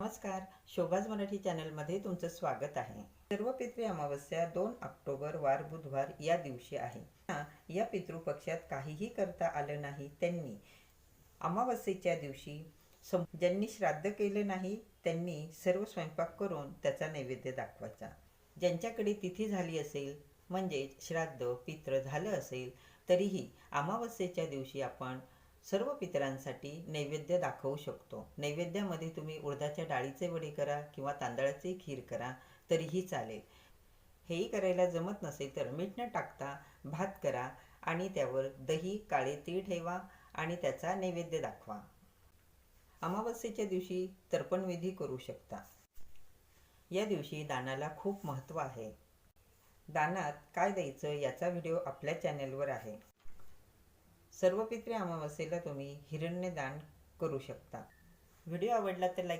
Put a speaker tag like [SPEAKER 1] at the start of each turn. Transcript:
[SPEAKER 1] नमस्कार. शोभाज मराठी चॅनलमध्ये तुमचं स्वागत आहे. सर्व पितृ अमावस्या दोन ऑक्टोबर वार बुधवार या दिवशी आहे. या पितृपक्षात काहीही करता आलं नाही त्यांनी अमावस्येच्या दिवशी सं ज्यांनी श्राद्ध केलं नाही त्यांनी सर्व स्वयंपाक करून त्याचा नैवेद्य दाखवायचा. ज्यांच्याकडे तिथी झाली असेल म्हणजेच श्राद्ध पित्र झालं असेल तरीही अमावस्येच्या दिवशी आपण सर्व पितरांसाठी नैवेद्य दाखवू शकतो. नैवेद्यामध्ये तुम्ही उडदाच्या डाळीचे वडे करा किंवा तांदळाचे खीर करा तरीही चालेल. हेही करायला जमत नसेल तर मीठ न टाकता भात करा आणि त्यावर दही काळे तीळ ठेवा आणि त्याचा नैवेद्य दाखवा. अमावस्येच्या दिवशी तर्पणविधी करू शकता. या दिवशी दानाला खूप महत्त्व आहे. दानात काय द्यायचं याचा व्हिडिओ आपल्या चॅनेलवर आहे. सर्व पित्रे अमावस्येला तुम्ही हिरण्यदान करू शकता. व्हिडिओ आवडला तर लाईक